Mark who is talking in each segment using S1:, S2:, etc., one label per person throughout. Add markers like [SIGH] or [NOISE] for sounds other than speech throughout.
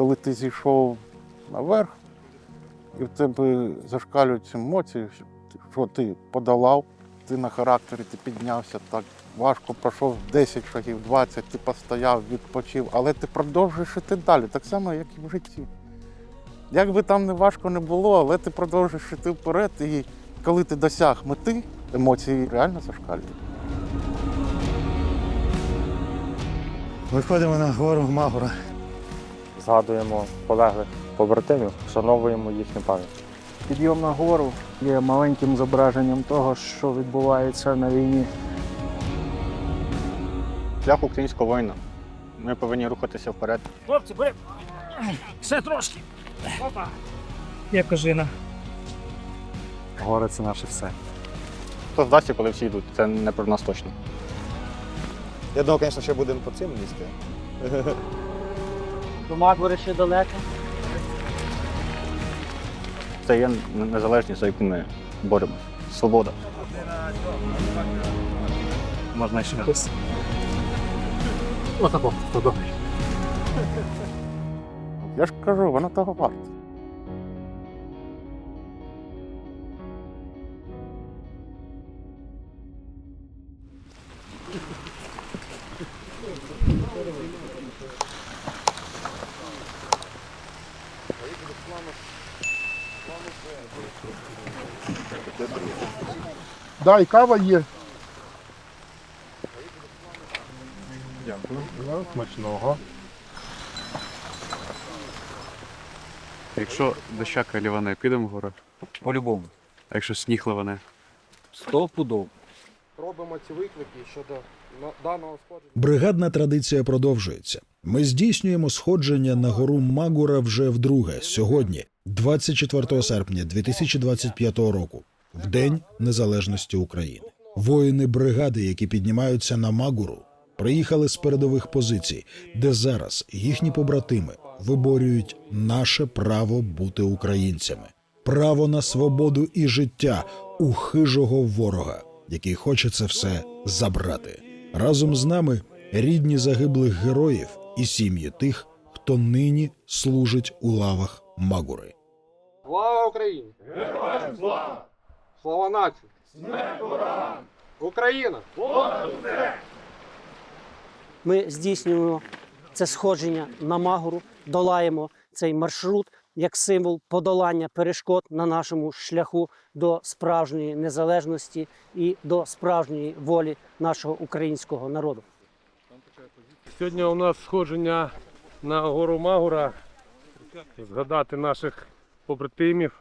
S1: коли ти зійшов наверх, і в тебе зашкалюють емоції, що ти- подолав, ти на характері, ти піднявся так важко, пройшов 10 шагів, 20, ти постояв, відпочив, але ти продовжуєш іти далі, так само, як і в житті. Як би там не важко не було, але ти продовжуєш іти вперед, і коли ти досяг мети, емоції реально зашкалюють.
S2: Виходимо на гору Магура.
S3: Згадуємо полеглих побратимів, вшановуємо їхню пам'ять.
S4: Підйом на гору є маленьким зображенням того, що відбувається на війні.
S5: Шлях українського воїна. Ми повинні рухатися вперед.
S6: Хлопці, бери. Все трошки. Опа. Як кожина.
S3: Гори це наше все.
S5: Хто здасться, коли всі йдуть? Це не про нас точно.
S2: Я думаю, звісно, ще будемо по цим лізти.
S7: До ще далеко.
S5: Це є незалежність, за яку ми боремося. Свобода.
S3: Можна ще. раз.
S6: Отако, то добре.
S1: Я ж кажу, воно того варто.
S8: Да, і кава є. Дякую. Смачного.
S9: Якщо дощака ліване, підемо в гори.
S3: По-любому.
S9: А якщо сніг ливане?
S3: Сто пудов.
S8: Робимо ці виклики щодо даного сходження.
S10: Бригадна традиція продовжується. Ми здійснюємо сходження на гору Магура вже вдруге сьогодні, 24 серпня 2025 року, в День Незалежності України. Воїни бригади, які піднімаються на Магуру, приїхали з передових позицій, де зараз їхні побратими виборюють наше право бути українцями, право на свободу і життя у хижого ворога, який хоче це все забрати. Разом з нами рідні загиблих героїв і сім'ї тих, хто нині служить у лавах Магури.
S8: Слава Україні! Героям слава! Слава нації! Смерть ворогам! Україна!
S7: Ми здійснюємо це сходження на Магору, долаємо цей маршрут як символ подолання перешкод на нашому шляху до справжньої незалежності і до справжньої волі нашого українського народу.
S8: Сьогодні у нас сходження на гору Магура. Згадати наших побратимів,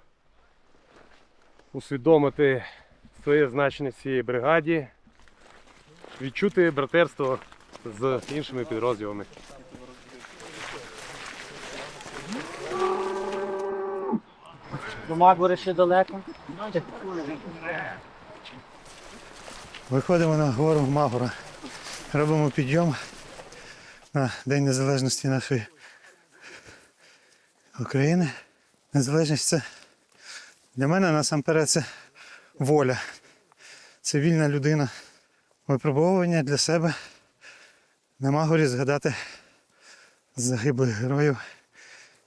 S8: усвідомити своє значення цієї бригаді, відчути братерство з іншими підрозділами.
S7: До Магори ще далеко.
S2: Виходимо на гору Магура. Робимо підйом на День Незалежності нашої України. Незалежність це для мене насамперед це воля. Це вільна людина. Випробовування для себе на Магорі згадати загиблих героїв,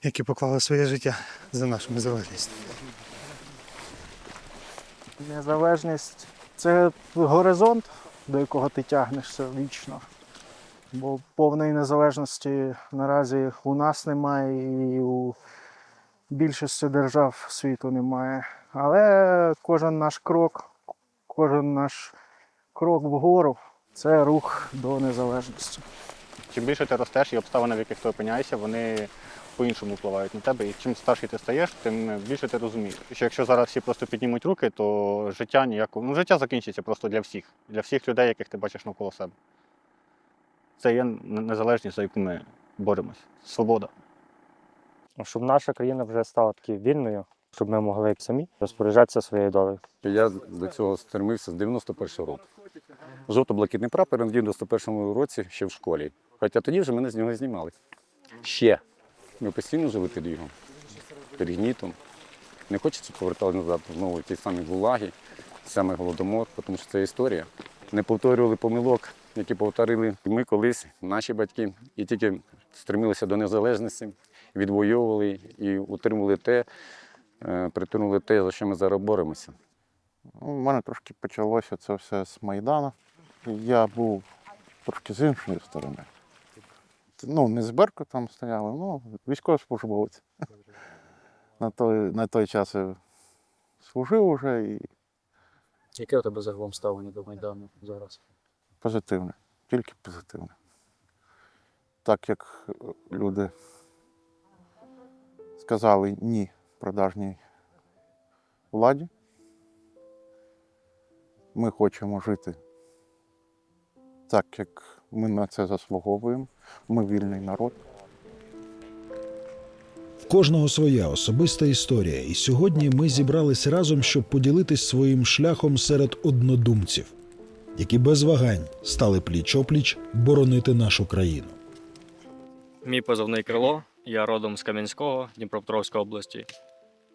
S2: які поклали своє життя за нашу незалежність.
S4: Незалежність це горизонт, до якого ти тягнешся вічно. Бо повної незалежності наразі у нас немає і у більшості держав світу немає. Але кожен наш крок, кожен наш крок вгору це рух до незалежності.
S5: Чим більше ти ростеш і обставини, в яких ти опиняєшся, вони по-іншому впливають на тебе. І чим старший ти стаєш, тим більше ти розумієш. Що якщо зараз всі просто піднімуть руки, то життя ніякого. Ну, життя закінчиться просто для всіх, для всіх людей, яких ти бачиш навколо себе. Це є незалежність, за яку ми боремось. Свобода.
S3: Щоб наша країна вже стала такою вільною, щоб ми могли самі розпоряджатися своєю долею.
S11: Я до цього стремився з 91-го року. Жовто-блакитний прапор в 91-му році ще в школі. Хоча тоді вже мене з нього знімали. Ще. Ми постійно жили під його, під гнітом. Не хочеться повертати назад знову ті самі гулаги, саме голодомор, тому що це історія. Не повторювали помилок, які повторили ми колись, наші батьки, і тільки стремилися до незалежності. Відвоювали і утримували те, е, притримували те, за що ми зараз боремося.
S1: Ну, У мене трошки почалося це все з Майдану. Я був трошки з іншої сторони. Ну, не з Беркутом стояли, ну, військовослужбовець. [LAUGHS] На той, на той час я служив уже і
S3: Яке у тебе загалом ставлення до Майдану зараз?
S1: позитивне, тільки позитивне. Так як люди сказали ні продажній владі, ми хочемо жити так, як ми на це заслуговуємо. Ми вільний народ.
S10: В кожного своя особиста історія, і сьогодні ми зібрались разом, щоб поділитись своїм шляхом серед однодумців, які без вагань стали пліч-опліч боронити нашу країну.
S3: Мій позивний крило. Я родом з Кам'янського, Дніпропетровської області.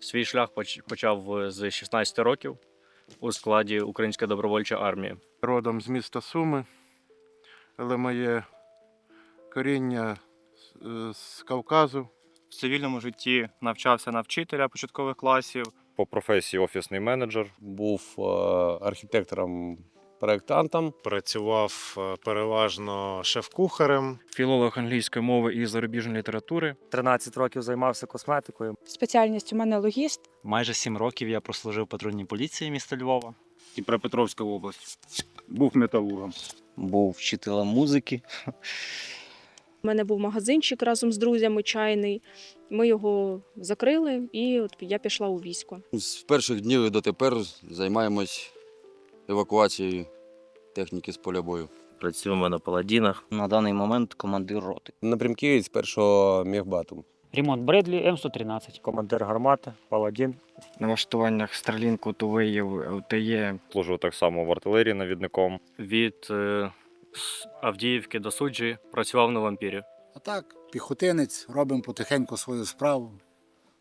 S3: Свій шлях почав з 16 років у складі Української добровольчої армії.
S1: Родом з міста Суми, але моє коріння з- е, Кавказу.
S3: В цивільному житті навчався на вчителя початкових класів.
S12: По професії офісний менеджер.
S13: був е, архітектором проєктантом.
S6: Працював е, переважно шеф-кухарем.
S3: Філолог англійської мови і зарубіжної літератури. 13 років займався косметикою.
S14: Спеціальність у мене логіст.
S3: Майже 7 років я прослужив в патрульній поліції міста Львова.
S12: Дніпропетровська область. Був металургом.
S13: Був вчителем музики.
S14: У мене був магазинчик разом з друзями чайний. Ми його закрили, і от я пішла у військо.
S13: З перших днів і дотепер займаємось евакуацією техніки з поля бою.
S3: Працюємо на паладінах.
S13: На даний момент командир роти. Напрямки з першого мігбату.
S3: Ремонт Бредлі М113. Командир гармати, паладін.
S12: На влаштуваннях Старлінку, Тувеїв, ЛТЄ. Служив так само в артилерії навідником.
S3: Від е, з Авдіївки до суджі працював на вампірі.
S6: А так, піхотинець, робимо потихеньку свою справу.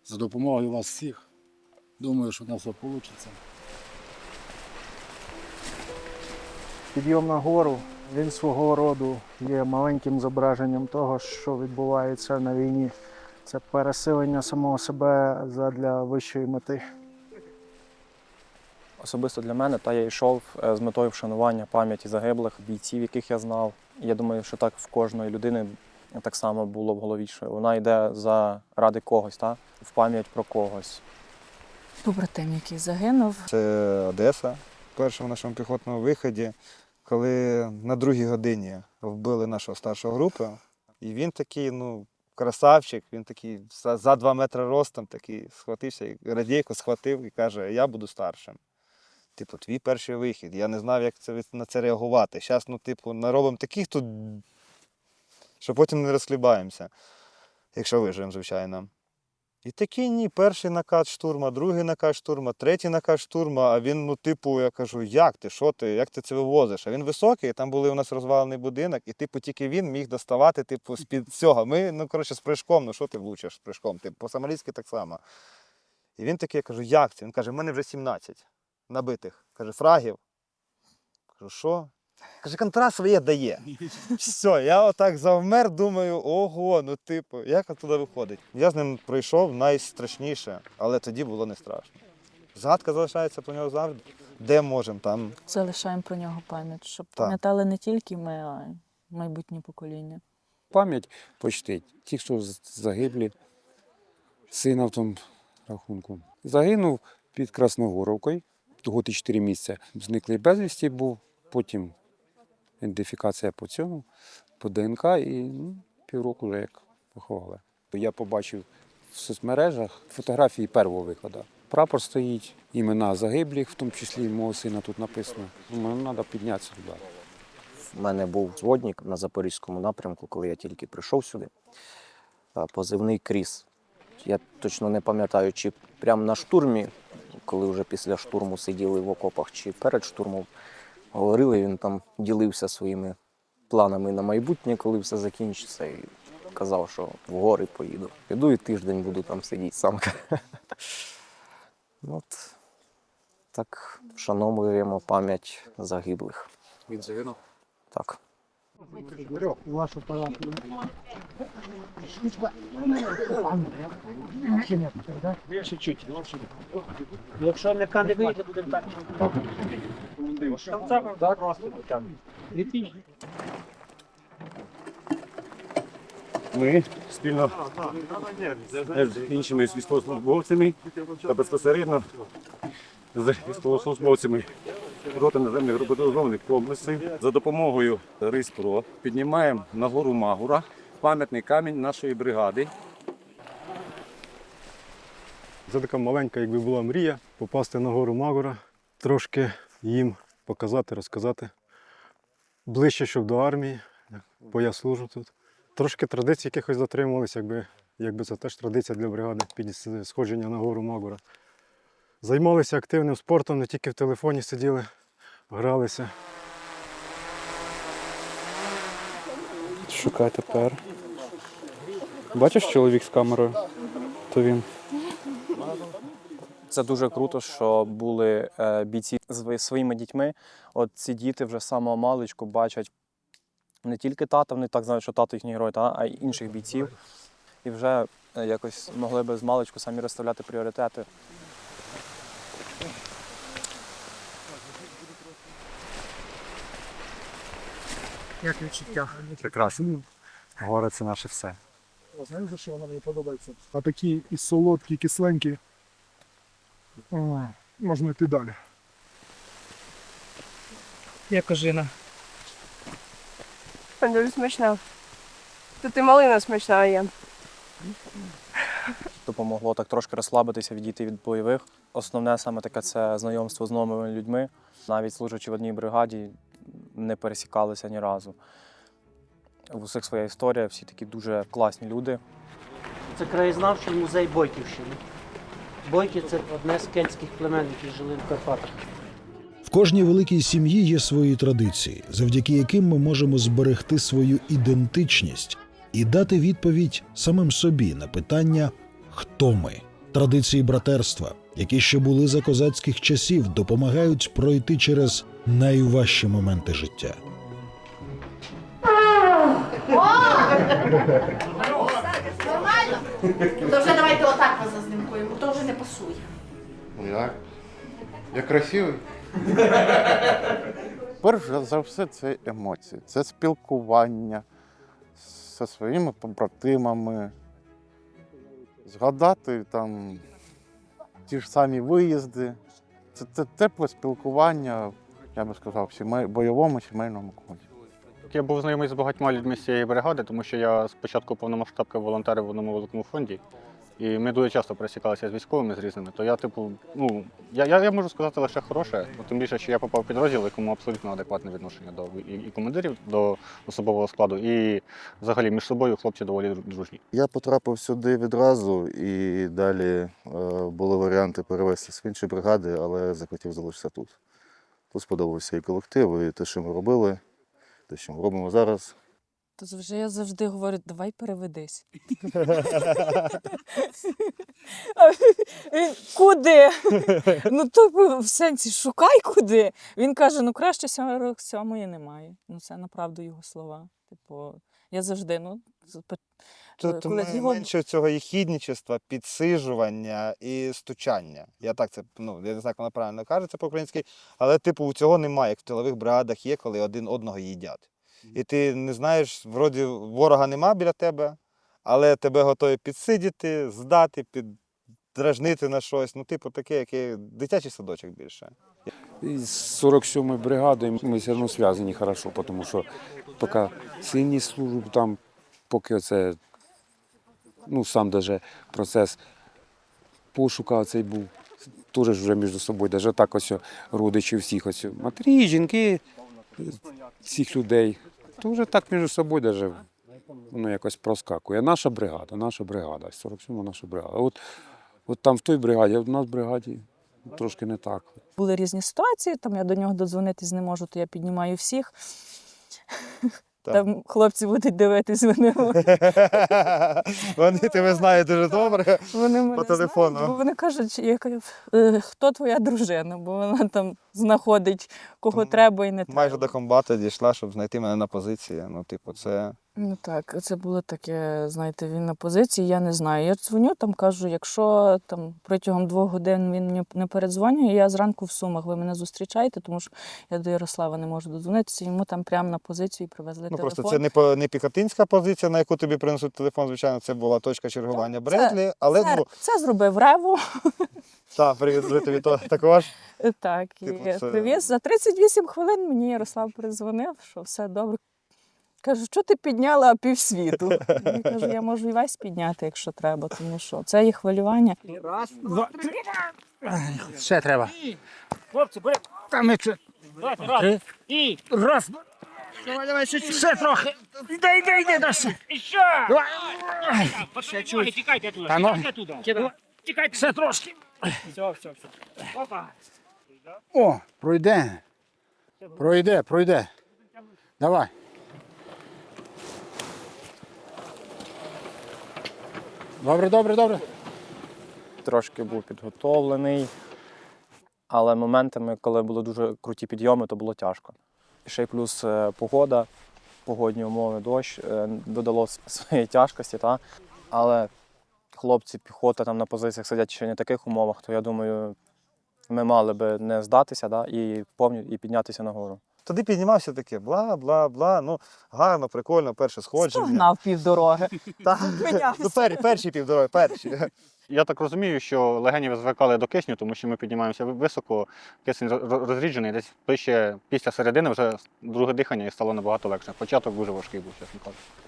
S6: За допомогою вас всіх. Думаю, що в нас все вийде.
S4: Підйом на гору, він свого роду є маленьким зображенням того, що відбувається на війні. Це пересилення самого себе задля вищої мети.
S3: Особисто для мене, та я йшов е, з метою вшанування пам'яті загиблих бійців, яких я знав. Я думаю, що так в кожної людини так само було в голові, що вона йде за ради когось, та? в пам'ять про когось.
S14: Побратим, який загинув.
S2: Це Одеса, першому нашому піхотному виході, коли на другій годині вбили нашого старшого групи. І він такий, ну, красавчик, він такий за, за два метри ростом, такий схватився, і радійку схватив і каже, я буду старшим. Типу, твій перший вихід. Я не знав, як це, на це реагувати. Зараз, ну, типу, наробимо таких тут, що потім не розхлібаємося, якщо виживемо, звичайно. І такий ні, перший накат штурма, другий накат штурма, третій накат штурма, а він, ну, типу, я кажу, як ти, що ти, як ти це вивозиш? А він високий, там були у нас розвалений будинок, і типу тільки він міг доставати, типу, з-під цього. Ми, ну, коротше, з прыжком, ну що ти влучиш з прыжком? Типу, по-сомалійськи так само. І він такий, я кажу, як це? Він каже, в мене вже 17 набитих. Каже, фрагів. Кажу, що? Каже, контраст своє дає. Все, я отак завмер, думаю, ого, ну типу, як туди виходить? Я з ним пройшов найстрашніше, але тоді було не страшно. Згадка залишається про нього завжди. Де можемо, там.
S14: Залишаємо про нього пам'ять, щоб
S2: Так.
S14: пам'ятали не тільки ми, а й майбутнє покоління.
S11: Пам'ять почтить. Ті, з- загиблі, сина в тому рахунку. Загинув під Красногоровкою, того ти 4 місяці. Зниклий безвісті був, потім ідентифікація по цьому, по ДНК і ну, півроку вже як поховали. Я побачив в соцмережах фотографії першого виходу. Прапор стоїть, імена загиблих, в тому числі мого сина тут написано. Думаю, треба піднятися туди.
S13: У мене був зводник на Запорізькому напрямку, коли я тільки прийшов сюди. Позивний Кріс. Я точно не пам'ятаю, чи прямо на штурмі, коли вже після штурму сиділи в окопах, чи перед штурмом говорили, він там ділився своїми планами на майбутнє, коли все закінчиться, і казав, що в гори поїду. Піду і тиждень буду там сидіти сам. [LAUGHS] От так вшановуємо пам'ять загиблих.
S9: Він загинув.
S13: Так.
S4: Ваш апарат. Чуть-чуть.
S7: Якщо м'яка не вийде, будемо так.
S11: Ми спільно з іншими військовослужбовцями та безпосередньо з військовослужбовцями роти наземних роботизованих комплексів за допомогою РИСПРО піднімаємо на гору Магура пам'ятний камінь нашої бригади.
S15: Це така маленька, якби була мрія, попасти на гору Магора, трошки їм показати, розказати. Ближче, щоб до армії, бо я служу тут. Трошки традицій якихось дотримувалися, якби, якби це теж традиція для бригади під сходження на гору Магора. Займалися активним спортом, не тільки в телефоні сиділи, гралися.
S9: Шукай тепер. Бачиш чоловік з камерою? То він.
S3: Це дуже круто, що були е, бійці з своїми дітьми. От ці діти вже з самого маличку бачать не тільки тата, вони так знають, що тато їхній герой, та, а й інших бійців. І вже е, якось могли би з маличку самі розставляти пріоритети.
S7: Як відчуття?
S15: Прекрасно. Гори це наше все.
S8: Знаєш, за що вона мені подобається? А такі і солодкі, і кисленькі. О, можна йти далі.
S7: Як ожина.
S14: Дуже смачно. Тут і малина смачна є.
S3: Допомогло так трошки розслабитися, відійти від бойових. Основне саме таке це знайомство з новими людьми. Навіть служачи в одній бригаді, не пересікалися ні разу. У всіх своя історія, всі такі дуже класні люди.
S7: Це краєзнавчий музей Бойківщини. Бойки це одне з кельтських племен, які жили в Карпатах.
S10: В кожній великій сім'ї є свої традиції, завдяки яким ми можемо зберегти свою ідентичність і дати відповідь самим собі на питання хто ми. Традиції братерства, які ще були за козацьких часів, допомагають пройти через найважчі моменти життя.
S16: Нормально? То вже давайте отак вас зазнимкуємо, то вже не пасує.
S1: Ну як? Я красивий? Перш за все, це емоції, це спілкування зі своїми побратимами, згадати там ті ж самі виїзди. Це, це тепле спілкування, я би сказав, в сімей, бойовому сімейному колі.
S5: Я був знайомий з багатьма людьми з цієї бригади, тому що я спочатку повномасштабки волонтерів в одному великому фонді. І ми дуже часто пересікалися з військовими з різними. То я, типу, ну я, я, я можу сказати лише хороше, бо тим більше, що я попав в підрозділ, якому абсолютно адекватне відношення до і, і командирів, до особового складу, і взагалі між собою хлопці доволі дружні.
S17: Я потрапив сюди відразу і далі е, були варіанти перевестися в інші бригади, але захотів залишитися тут. Тут сподобався і колектив, і те, що ми робили, те, що ми робимо зараз.
S18: То вже я завжди говорю, давай переведись. Куди? Ну то в сенсі шукай куди. Він каже: ну краще 47-ї немає. Ну це направду його слова. Типу, я завжди, ну
S2: Тут
S18: його-
S2: менше цього їхідничества, підсижування і стучання. Я так це, ну, я не знаю, як правильно кажеться по-українськи, але типу цього немає, як в тилових бригадах є, коли один одного їдять. І ти не знаєш, вроді ворога нема біля тебе, але тебе готові підсидіти, здати, піддражнити на щось. Ну, типу, таке, яке дитячий садочок більше.
S19: З 47-ї бригади ми все одно зв'язані хорошо, тому що поки сильні служб там, поки це, ну сам даже процес пошука цей був, теж вже між собою, навіть так ось родичі всіх ось матері, жінки, всіх людей. То вже так між собою даже воно якось проскакує. Наша бригада, наша бригада, 47 наша бригада. От, от там в той бригаді, а в нас в бригаді трошки не так.
S18: Були різні ситуації, там я до нього додзвонитись не можу, то я піднімаю всіх. Там хлопці будуть дивитись, вони, [LAUGHS]
S2: Вони тебе знають дуже добре.
S18: вони мене
S2: По телефону.
S18: знають, бо вони кажуть, я кажу, «Е, хто твоя дружина, бо вона там знаходить кого треба і не треба.
S2: Майже до комбата дійшла, щоб знайти мене на позиції. Ну, типу, це.
S18: Ну так, це було таке, знаєте, він на позиції, я не знаю. Я дзвоню, там кажу, якщо там протягом двох годин він мені не передзвонює, я зранку в Сумах, ви мене зустрічаєте, тому що я до Ярослава не можу додзвонитися, йому там прямо на позицію привезли
S2: Ну,
S18: телефон.
S2: просто це не, по- не пікатинська позиція, на яку тобі принесуть телефон, звичайно, це була точка чергування Бредлі, але
S18: це,
S2: ну,
S18: це зробив Рево.
S2: так, привезли тобі то також.
S18: Так, і
S2: Типу,
S18: привіз. За 38 хвилин мені Ярослав передзвонив, що все добре. Кажу, що ти підняла півсвіту? Я кажу, я можу і весь підняти, якщо треба, тому що це є хвилювання.
S6: Раз, два, три. Ще треба. Хлопці, бери. Там ми це. Три. І раз. Давай, давай, ще, ще трохи. Іди, іди, іди, далі. Ще. Ще чуть.
S20: Тікайте туди,
S6: Та ну.
S20: тікайте туди.
S6: Тікайте. Ще трошки.
S20: Все, все, все. Опа.
S6: О, пройде. Пройде, пройде. Давай. Добре, добре, добре.
S3: Трошки був підготовлений, але моментами, коли були дуже круті підйоми, то було тяжко. Ще й плюс е, погода, погодні умови, дощ е, додало своєї тяжкості. Та? Але хлопці, піхота там на позиціях сидять ще не в таких умовах, то я думаю, ми мали би не здатися да? і, повні, і піднятися нагору.
S2: Туди піднімався таке, бла, бла, бла. Ну, гарно, прикольно, перше сходження.
S18: Стогнав півдороги. [LAUGHS]
S2: Так, ну, пер, перші півдороги, перші.
S5: Я так розумію, що легені звикали до кисню, тому що ми піднімаємося високо, кисень розріджений, десь ближче після середини вже друге дихання і стало набагато легше. Початок дуже важкий був, чесно кажучи.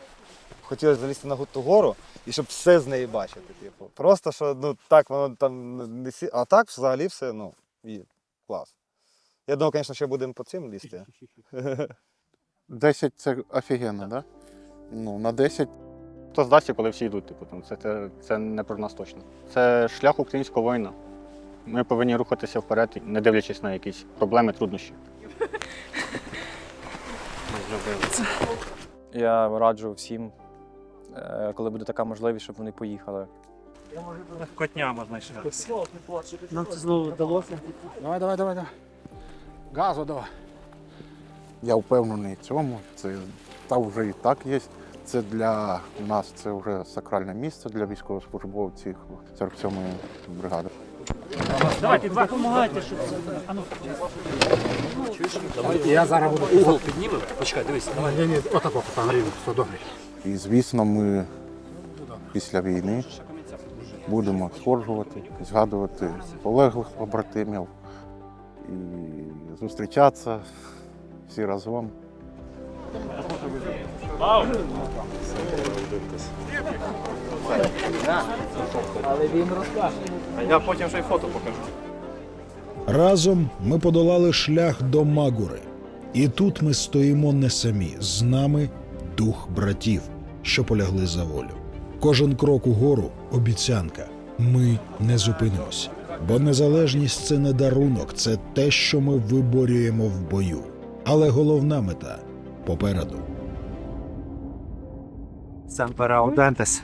S2: Хотілося залізти на ту гору і щоб все з неї бачити. Типу. Просто що ну так воно там не сі. А так взагалі все, ну, і клас. Я думаю, звісно, ще будемо по цим лізти. [LAUGHS]
S1: 10 це офігенно, так? Да? Ну, на 10
S5: Хто здасться, коли всі йдуть, типу, там, це, це, це не про нас точно. Це шлях українського воїна. Ми повинні рухатися вперед, не дивлячись на якісь проблеми, труднощі. [LAUGHS]
S3: Я раджу всім, коли буде така можливість, щоб вони поїхали.
S20: Котня можна ще.
S7: Нам це знову вдалося.
S6: Давай, давай, давай, давай. Газу давай.
S1: Я впевнений в цьому. Це там вже і так є. Це для нас це вже сакральне місце для військовослужбовців 47-ї бригади.
S20: Давайте, два, допомагайте, щоб...
S6: Я зараз буду.
S20: Угол піднімемо. Почекай, дивись, давай.
S6: Ні, ні, отако, пан Рівно, все добре.
S1: І звісно, ми після війни будемо сходжувати, згадувати полеглих побратимів і зустрічатися всі разом.
S20: Але він розкаже. Я потім ще й фото покажу.
S10: Разом ми подолали шлях до Магури. І тут ми стоїмо не самі. З нами дух братів, що полягли за волю. Кожен крок угору обіцянка. Ми не зупинимося. Бо незалежність це не дарунок, це те, що ми виборюємо в бою. Але головна мета попереду.
S20: Сам Аудентес.